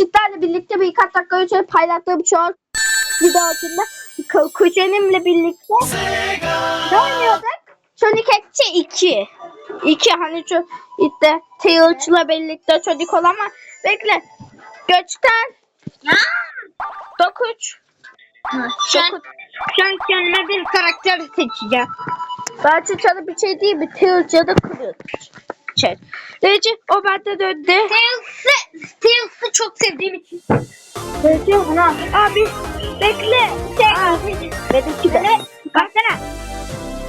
çiftlerle birlikte birkaç dakika önce paylaştığım short video ku- kuzenimle birlikte ne oynuyorduk? Sonic Ekçi 2. 2 hani şu işte Tails'la birlikte çocuk olan ama bekle. Göçten. Şu an, şu an kendime bir karakter seçeceğim. Ben çocuklara bir şey değil mi? Tails ya da Kılıç. Şey. Reci o bende döndü. Tails'ı, Tails'ı çok sevdiğim için. Reci ona. Abi bekle. Şey, benimki de. Baksana.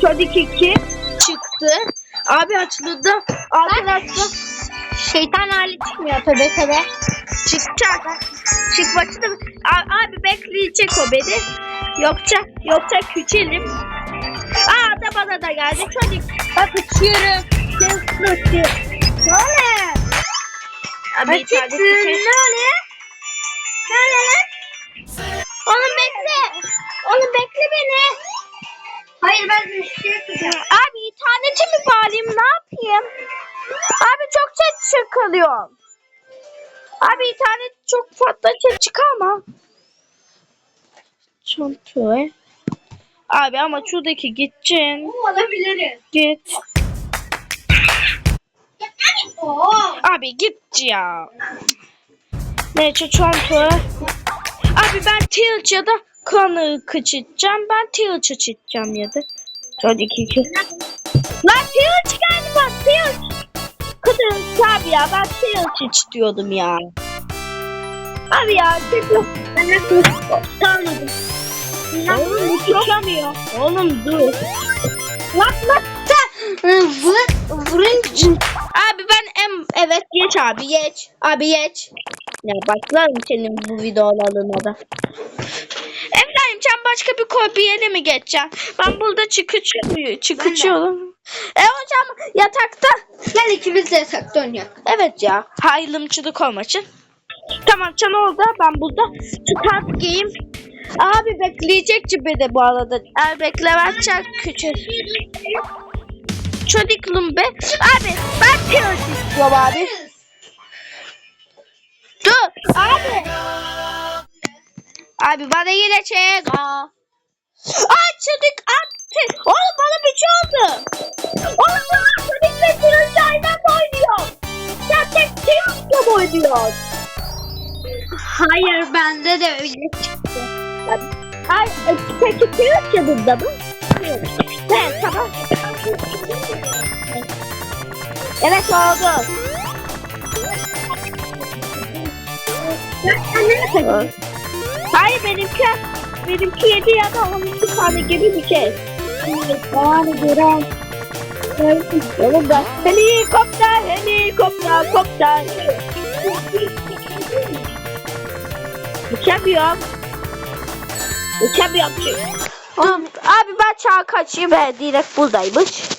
Çocuk 2 çıktı. Abi açıldı. Arkadaşlar Şeytan hali çıkmıyor tabii tabii. çıkacak. Çıkması da abi bekleyecek o beni. Yoksa yoksa küçelim. Aa da bana da geldi çocuk. Bak uçuyorum. Kılıç. Ne? Abi Açıksın. içeride Ne oluyor? Ne oluyor? Oğlum bekle. Oğlum bekle beni. Hayır ben bir şey yapacağım. Abi internete mi bağlayayım ne yapayım? Abi çok ses çıkarıyor. Abi internet çok fazla ses çıkarma. Çantaya. Abi ama şuradaki gideceksin. Olabilirim. Git. Abi git ya. Neyse çanta. Abi ben Tilch ya da kanı kıçıtacağım. Ben Tilch'ı çiteceğim ya da. Hadi iki iki. Lan Tilch geldi bak Tilch. Kıdın abi ya ben Tilch istiyordum ya. Abi ya Tilch. Ben nasıl tanıdım. Oğlum uçamıyor. Oğlum dur. Bak bak Abi ben em evet geç abi geç. Abi geç. Ya başlarım senin bu videolarına da. Efendim sen başka bir kopyayla mi geçeceksin? Ben burada çıkıçıyorum. Çıkıçıyorum. E hocam yatakta. Gel ikimiz de yatakta oynayalım. Evet ya. Haylımçılık olmasın. Tamam sen orada ben burada. Start game. Abi bekleyecek gibi de bu arada. Eğer beklemezsen küçük. Çocuklum be. Abi ben Taylor istiyorum abi. Dur abi. Abi bana yine çek. Aa. Aa çocuk attı. Oğlum bana bir şey oldu. Oğlum bana çocuk ve anda oynuyor. Gerçek Taylor'la mı oynuyor? Hayır bende de öyle çıktı. Ay, peki Taylor yanında mı? Evet tamam. Evet oldu. Hayır benimki benimki 7 ya da 12 tane gibi bir şey. Yani gören. Oğlum da helikopter helikopter kopter. Uçamıyorum. Uçamıyorum çünkü. Abi ben çağa kaçayım ve direkt buradaymış.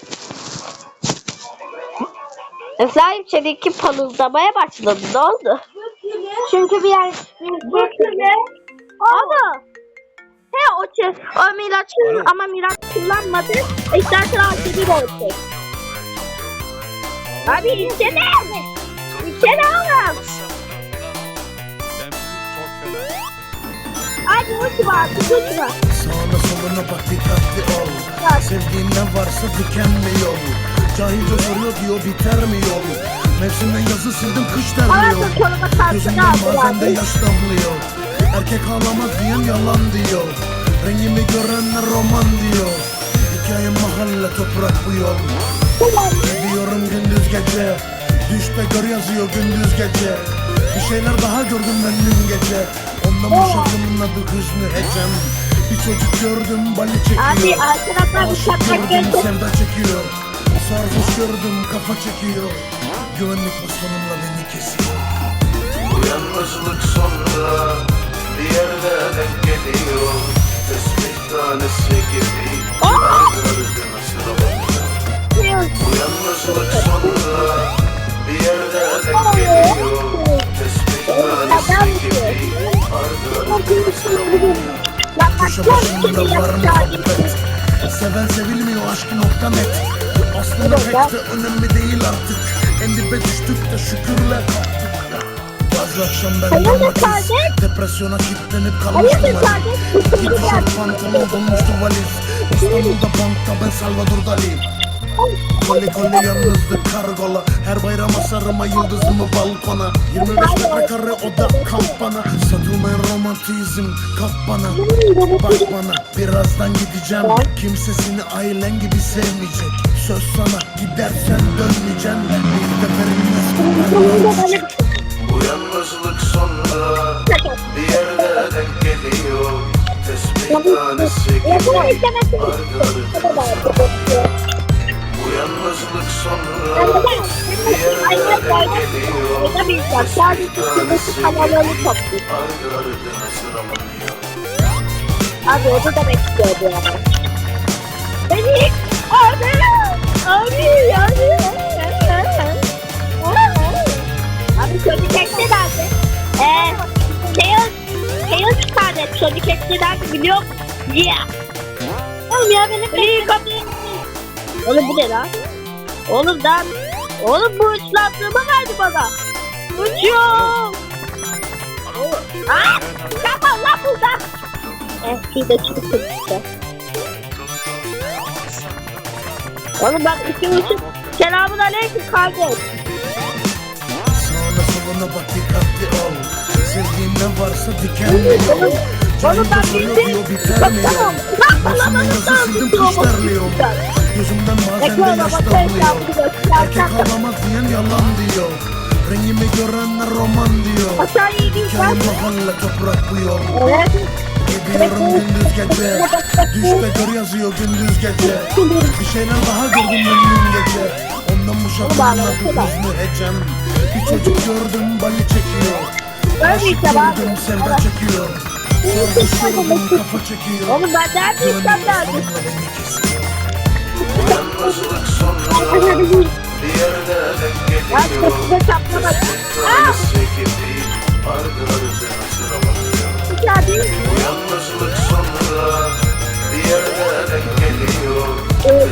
Efendim seninki parıldamaya başladı. Ne oldu? Çünkü bir yer... Ama he o o Miraç'ın ama Miraç kullanmadı. İstersen bir olacak. Abi içsene. İçsene oğlum. Hadi uçma, uçma. Sağına soluna bak dikkatli ol. Sevdiğin ne varsa dikenli yol Cahilce soruyor diyor biter mi yol? Mevsimden yazı sildim kış çarptı Gözümden bazen de yaş damlıyor. Erkek ağlamaz diyen yalan diyor. Rengimi görenler roman diyor. Hikayem mahalle toprak bu yol. Gidiyorum gündüz gece. Düşte gör yazıyor gündüz gece. Bir şeyler daha gördüm ben dün gece Ondan bu şarkımın adı Hüznü Hecem Bir çocuk gördüm bali çekiyor. Abi arkadaşlar bir Aşık şaka gördüm gördüm. sevda çekiyor. Sarhoş gördüm kafa çekiyor. Güvenlik bastonumla beni kesiyor. Uyanmışlık sonra bir yerde denk geliyor. Tesbih tanesi gibi Arkalarına sıraladım Uyanmışlık sonra bir yerde denk geliyor. Tesbih tanesi gibi Köşe başında var muhabbet Seven sevilmiyor aşkı nokta net. Aslında pek de önemli değil artık. En dibe düştük de şükürler kalktık. Bazı akşam ben kardeş? Depresyona kilitlenip kalmıştım? İki tişört pantolon dolmuştu valiz. İstanbul'da bankta ben Salvador Dali Koli koli yalnızlık kargola. Her bayram asarıma yıldızımı balkona. 25 metrekare oda kamp bana Satılmayan romantizm kap bana. Bak bana birazdan gideceğim. Kimsesini ailen gibi sevmeyecek. Söz sana gidersen dönmeyeceksin Bizde verilmez koparma çiçek Bu yalnızlık sonra bir yerde denk geliyor. Tespih tanesi gibi ardı Abi o da demek istiyordu yani. Beni abi abi abi abi çocuk etti nerede? Eee Tails Tails çıkardı çocuk etti nerede biliyor musun? Yeah. Oğlum ya benim Oğlum bu ne lan? Oğlum lan Oğlum bu uçlandığımı verdi bana. Uçuyor. Aa, yapma lan buradan. Eh, bir de çıktı işte. Oğlum bak iki uçuk. Selamun aleyküm kardeş. Sağına soluna bak dikkatli ol Sevdiğin ne varsa dikenli yol Diyor biter mi yol Başımın yazı sildim kış terliyorum Gözümden bazen de yaş damlıyor. Erkek ağlamaz diyen yalan diyor. Rengimi görenler roman diyor. Aşağıya iyi Hikayem mahalle toprak bu yol Evet. Gidiyorum gündüz gece. Düşte gör yazıyor gündüz gece. Bir şeyler daha gördüm memnun gece. Ondan bu şarkının adı hüznü hecem Bir çocuk gördüm bali çekiyor. Aşık gördüm sevda çekiyor Oğlum ben nerede istem lazım? Yalnızlık sonra bir yerde denk geliyor Ya sonra bir yerde denk geliyor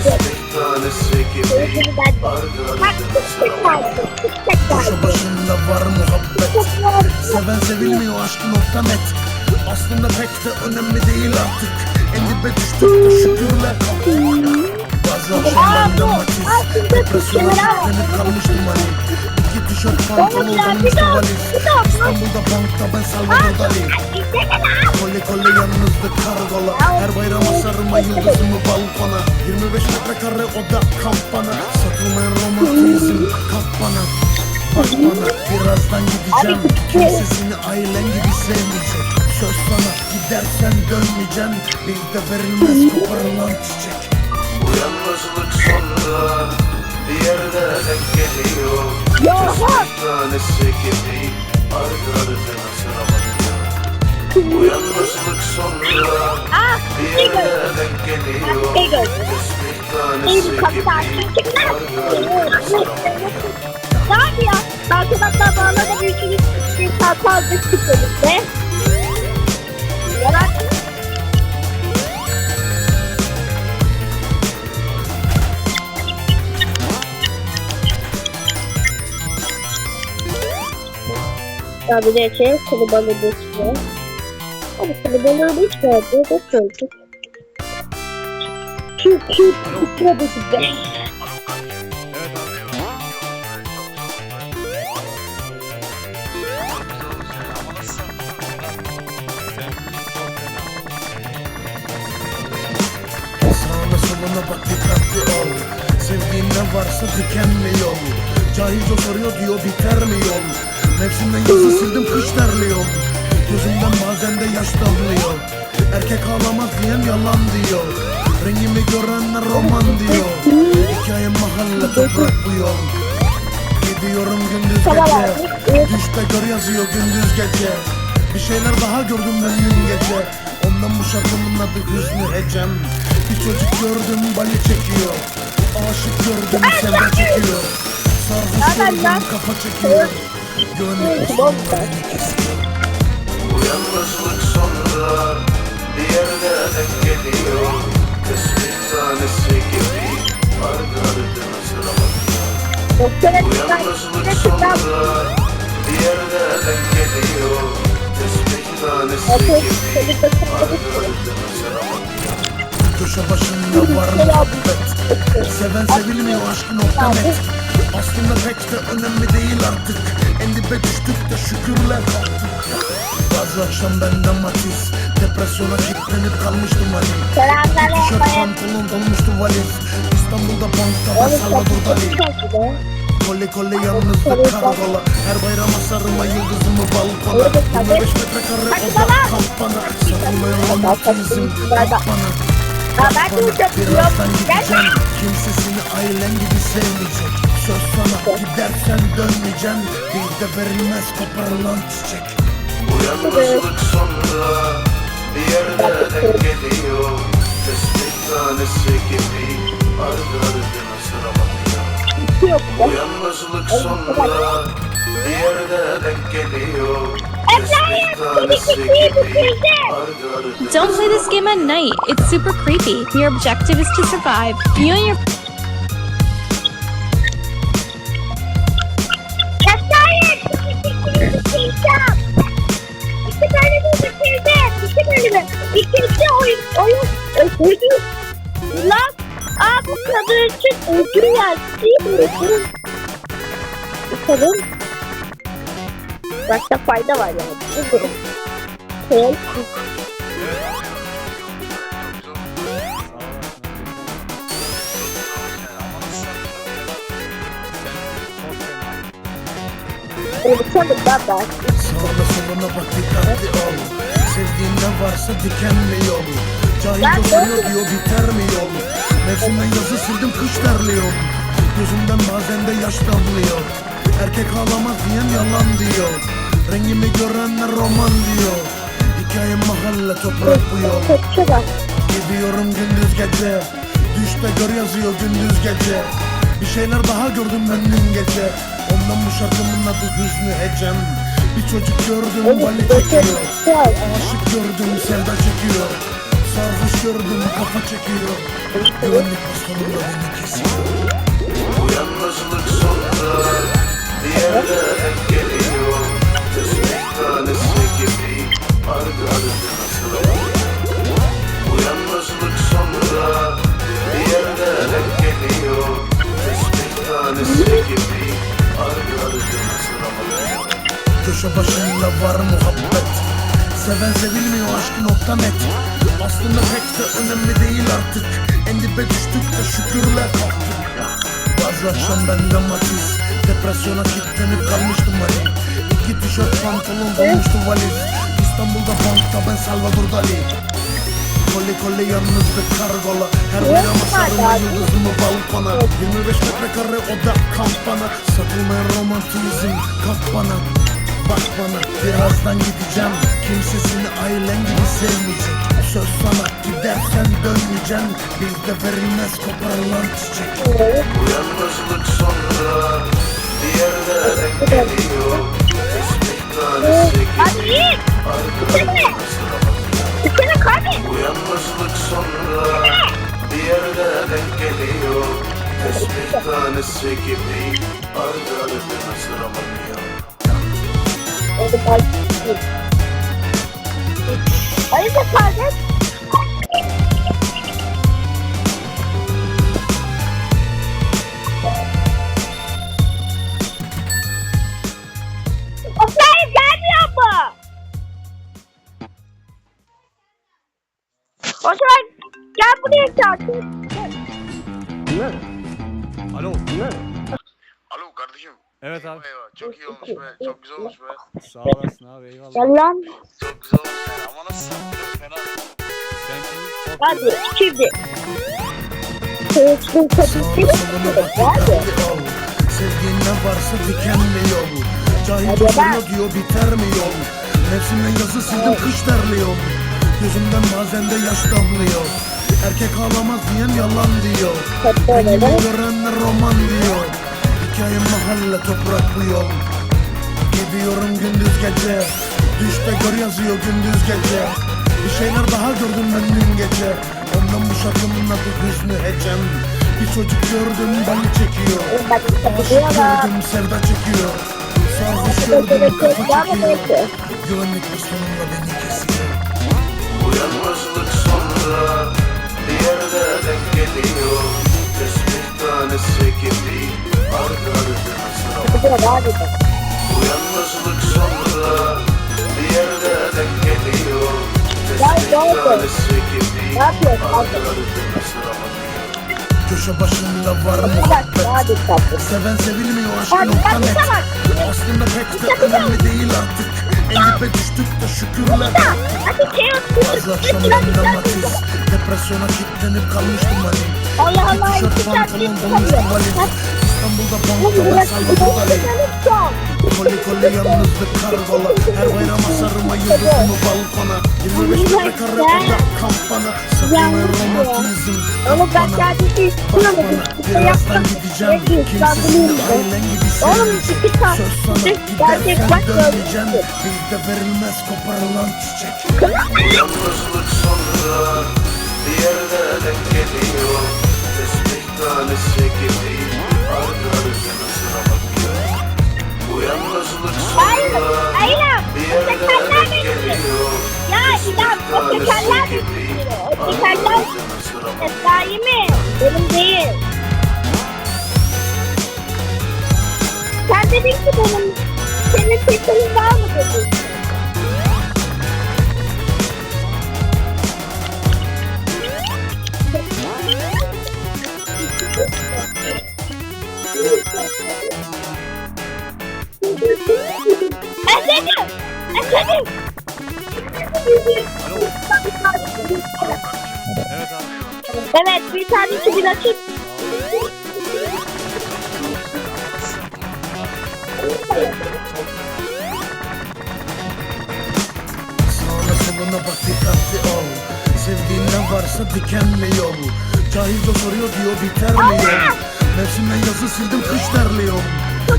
Tespih tanesi gibi ardı Bak ardına tek sıralanıyor kaldı. Tek Başa kaldı. başında var muhabbet Seven sevilmiyor aşk nokta net Aslında pek de önemli değil artık. En dibe düştük de şükürler Bazı akşam bende matiz Depresyona kilitlenip kalmıştım hani. İki tişört pantolon dolmuştu valiz İstanbul'da bankta ben Salvador Dali Kole kole yalnızlık kargola Her bayram asarıma yıldızımı balkona. 25 metrekare oda kamp bana Satılmayan romantizm kap bana Bak bana birazdan gideceğim Kimsesini ailen gibi sevmeyecek. Söz sana gidersen dönmeyeceksin Bizde verilmez koparılan çiçek. Bu yalnızlık sonra bir yerde denk geliyor. Tespih tanesi gibi ardı ardına sıralanıyor Bu yalnızlık sonra bir yerde denk geliyor. Tespih tanesi gibi ardı ardına sıralanıyor Ne abi ya? Arkadaşlar bana da bir üçüncü bir fazla çıkıyorduk be. Yalan. Ya bir de şey kılı balığı geçiyor. Ama kılı balığı geçmiyor. Bu da çocuk. Şu şu titredi be. Sağına soluna bak dikkatli ol. Sevdiğin ne varsa dikenli yol Cahilce soruyor diyor biter mi yol? Mevsimden yazı sildim kış terliyor. Gözümden bazen de yaş damlıyor. Erkek ağlamaz diyen yalan diyor. Rengimi görenler roman diyor. Hikayem mahalle toprak bu yol. Gidiyorum gündüz gece. Düşte gör yazıyor gündüz gece. Bir şeyler daha gördüm ben dün gece. Ondan bu şarkımın adı hüznü hecem Bir çocuk gördüm bali çekiyor. Aşık gördüm sevda çekiyor. Sarhoş gördüm kafa çekiyor. Beni kesiyor Bu yalnızlık sonra bir yerde denk geliyor. Tespih tanesi gibi ardı ardına Doktora Bu yalnızlık sonra bir denk geliyor. Tesbih tanesi gibi ardı ardına sıramanıyor Köşe başında var muhabbet Seven sevilmiyor aşkın nokta net Aslında pek de önemli değil artık. En dibe düştük de şükürler kalktık. Bazı akşam benden matiz. Depresyona kilitlenip kalmıştım hani Selamlar Tişört pantolon dolmuştu valiz. İstanbul'da bankta ben Salvador Dali Kole kole yalnızlık karakola Her bayrama sarıma yıldızımı balkona 25 metrekare oda kampana. Sarılmayan romantizm kampana Ya ben de uçak Kimse seni ailen gibi sevmeyecek. Söz sana gidersen dönmeyeceğim. Bir de verilmez koparılan çiçek. Bu yalnızlık sonra bir yerde denk geliyor. Tesbih tanesi gibi ardı ardına sıramanıyor Yok. Bu yalnızlık sonra bir yerde denk geliyor Don't play this game at night. It's super creepy. Your objective is to survive. You and your İkinci oyun, oyun ödül. Lan abi kadın için Başta fayda var yani. Öldür. Kol. Öldürsem daha ben. Sağına soluna bak dikkatli ol Sevdiğin ne varsa dikenli yol Cahil doğru. diyor biter mi yol Mevsimden yazı sildim kış terliyor Gözümden bazen de yaş damlıyor Erkek ağlamaz diyen yalan diyor Rengimi görenler roman diyor. Hikayem mahalle toprak bu yol bak. Gidiyorum gündüz gece. Düşte gör yazıyor gündüz gece. Bir şeyler daha gördüm ben dün gece. Ondan bu şarkımın adı Hüznü Ecem. Bir çocuk gördüm bali çekiyor. Aşık gördüm sevda çekiyor. Sarhoş gördüm kafa çekiyor. Güvenlik bastonunda beni kesiyor. Bu yalnızlık sonra bir yerde denk geliyor tanesi gibi ardı ardına sıralanıyor Bu sonra bir yerde denk geliyor. Tesbih tanesi gibi ardı ardına sıralanıyor Köşe başında var muhabbet. Seven sevilmiyor aşkı nokta net. Aslında pek de önemli değil artık. En dibe düştük de şükürler kalktık. Bazı akşam bende matiz. Depresyona kilitlenip kalmıştım hani İki tişört pantolon dolmuştu valiz. İstanbul'da bankta ben Salvador Dali. Kole kole yalnızlık kargola. Her bayrama sarılma yıldızımı balkona 25 metrekare oda kampana. Satılmayan romantizm kalk bana. Bak bana birazdan gideceğim. Kimse seni ailen gibi sevmeyecek. Söz sana gidersen dönmeyeceğim. Bizde verilmez koparılan çiçek. Bu yalnızlık sonra bir yerde denk geliyor Sıralanıyor Gitsene kardeş. Bu yalnızlık sonra bir yerde kardeş. Buraya çarpın. Alo. Alo kardeşim. Evet abi. Eyvah eyvah. Çok iyi olmuş be. Çok güzel olmuş be. Sağ olasın abi eyvallah. Gel lan. Çok güzel olmuş yani. Ama nasıl sattın? Fena. Sen şimdi Hadi şimdi. Kılıçlı bak Hadi. ne varsa dikenli yol Cahil bak. diyor biter mi yol Mevsimden yazı sildim kış terliyor Gözümden bazen de yaş damlıyor Erkek ağlamaz diyen yalan diyor. Rengimi görenler roman diyor. Hikayem mahalle toprak bu yol Gidiyorum gündüz gece. Düşte gör yazıyor gündüz gece. Bir şeyler daha gördüm ben dün gece. Ondan bu şarkımın adı Hüznü Ecem. Bir çocuk gördüm bali çekiyor. Aşık gördüm sevda çekiyor. Sarhoş gördüm kafa çekiyor. Güvenlik bastonumla beni kesiyor. Uyanmazlık sonra. bir tanesi gibi ardı sıralamak Uyanmazlık sonra bir yerde denk geliyor. Tesbih tanesi gibi ardı ardına sıralamak Köşe başında var muhabbet Seven sevilmiyor aşk nokta net Aslında pek de önemli değil artık En dibe düştük de şükürler. Hadi Chaos Bazı akşamlarımda matiz Depresyona kilitlenip kalmıştım hani. Allah Allah tişört pantolon bir dolmuştu valiz İstanbul'da ben Salvador'da değil Koli koli yalnızlık kargola. Her bayram asarıma yıldızımı balkona. 25 metrekare oda kampana. Sakın romantizm kampana. kendisi istiyorum. Bak bana birazdan gideceğim. Kimsesinin ailen gibi sevmeyecek saat Söz sana gerçek gidersen dönmeyeceğim. Bizde verilmez koparılan çiçek. Yalnızlık sonra bir yerde denk geliyor. Tesbih tanesi gibi ardına sıra bakıyor Bu yalnızlık sonra hayır. bir yerde bekliyor. geliyor Ya? Benim değil. Sen dedin ki benim senin tekerin var mı dedin? Efendim? Efendim? Evet abi. Evet bir tane çubuk açıp Sağına soluna bak dikkatli ol Sevdiğin ne varsa dikenli yol Cahilce soruyor diyor biter mi yol Mevsimden yazı sildim kış terliyor.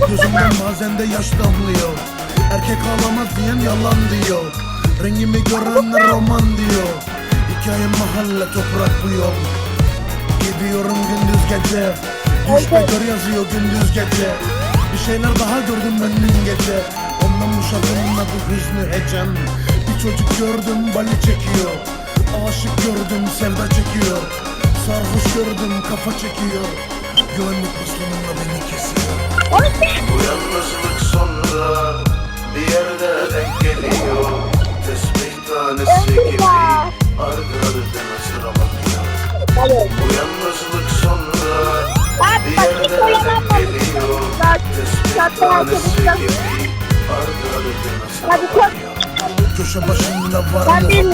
Gözümden bazen de yaş damlıyor. Erkek ağlamaz diyen yalan diyor. Rengimi görenler roman diyor. Hikayem mahalle toprak bu yol. Gidiyorum gündüz gece. Düşte gör yazıyor gündüz gece. Bir şeyler daha gördüm ben dün gece. Ondan bu şarkının adı hüznü hecem Bir çocuk gördüm bali çekiyor. Aşık gördüm sevda çekiyor. Sarhoş gördüm kafa çekiyor Güvenlik bastonumla beni kesiyor. Bu yalnızlık sonra bir yerde denk geliyor. Tesbih tanesi gibi ardı ardına sıra bakıyor. Bu yalnızlık sonra bir yerde oyalanmamış. denk geliyor. Tesbih tanesi gibi ardı ardına sıra bakıyor. Köşe başında var Ben bilmiyorum.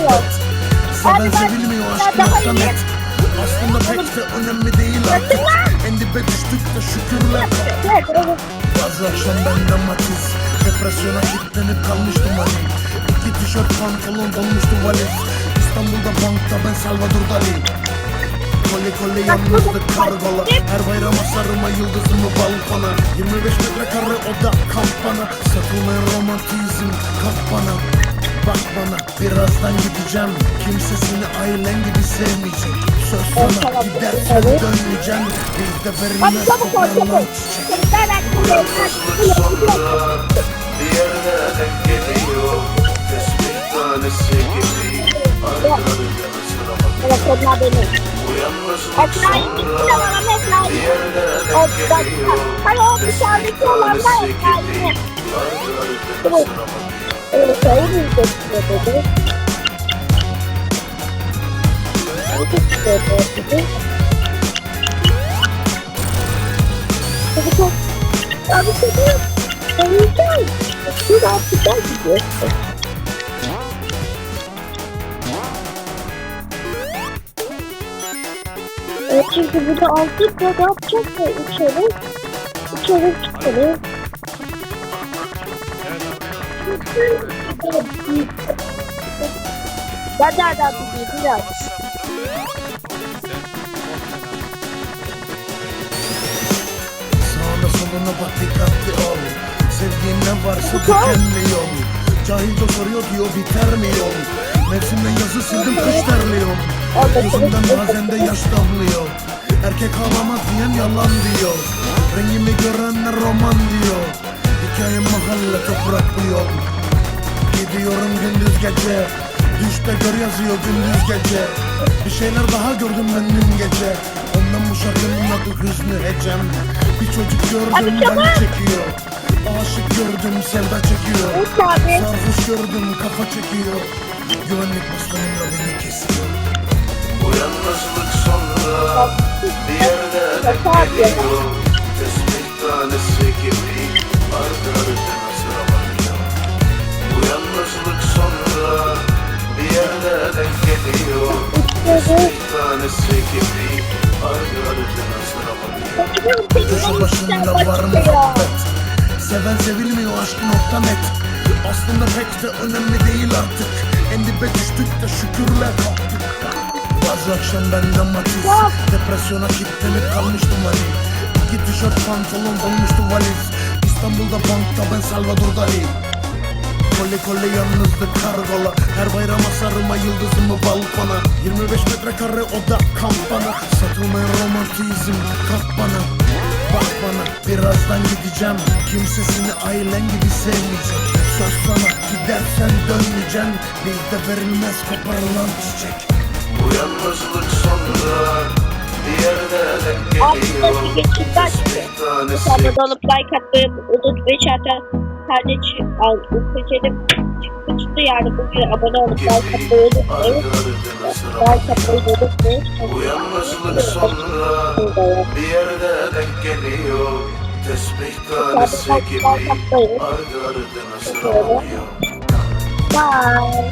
muhabbet Seven sevilmiyor ben aşk daha nokta iyi. net. Aslında pek de önemli değil artık En dibe düştük de şükürler. Bazı akşam bende matiz Depresyona kilitlenip kalmıştım hani İki tişört pantolon dolmuştu valiz. İstanbul'da bankta ben Salvador Dali. Kole kole yalnızlık kargola. Her bayram asarıma yıldızımı balkona 25 metrekare oda kampana. Sakılmayan romantizm kalk bana Bak bana birazdan gideceğim. Kimse seni ailen gibi sevmeyecek. Söz sana gidersen dönmeyeceğim Bizde Hadi verilmez çabuk. çiçek bir yerde denk geliyor Tesbih tanesi gibi de sonra bana Esra'yı. bir bak. geliyor Tanesi ardına sıra bakıyor Evet öyle mi dedi? Abi çocuğum, öleceğim. Bir daha güzel gidiyorsun. Çünkü burada aldık ve ne yapacağız da içeri, içeri çıkalım. Ben nereden bileyim biraz. Sağına soluna bak dikkatli ol. Sevdiğin ne varsa dikenli yol Cahilce soruyor diyor biter mi yol? Mevsimden yazı sildim kış terliyor. Gözümden bazen de yaş damlıyor. Erkek ağlamaz diyen yalan diyor. Rengimi görenler roman diyor. Hikayem mahalle toprak bu yol Gidiyorum gündüz gece. Düşte gör yazıyor gündüz gece. Bir şeyler daha gördüm ben dün gece. Ondan bu şarkının adı hüznü hecem Bir çocuk gördüm beni çekiyor. Aşık gördüm sevda çekiyor. Sarhoş gördüm kafa çekiyor. Güvenlik bastonumla beni kesiyor. Bu yalnızlık sonra bir yerde denk geliyor Tesbih tanesi gibi Köşe başında var muhabbet Seven sevilmiyor aşk nokta net. Aslında pek de önemli değil artık. En dibe düştük de şükürler kalktık. Bazı akşam bende matiz. Depresyona kilitlenip kalmıştım hani İki tişört pantolon dolmuştu valiz. İstanbul'da bankta ben Salvador Dali Kole kole yalnızlık kargola. Her bayram asarıma yıldızımı balkona 25 metrekare oda kampana. Satılmayan romantizm kalk bana. Bak bana birazdan gideceğim. Kimsesini ailen gibi sevmeyecek. Söz sana gidersen dönmeyeceksin Bizde verilmez koparılan çiçek. Bu yalnızlık sonra bir yerde denk geliyor. nasıl geçildi açtı. Tesbih tanesi. Hesabına alıp like atmayı unutmayın. Kardeş al seçelim. Çıktı çıktı yani bugün abone olup like atmayı unutmayın. Like atmayı unutmayın. Bu yalnızlık sonra bir yerde denk geliyor Tesbih tanesi gibi ardı ardına sıralanıyor Bye.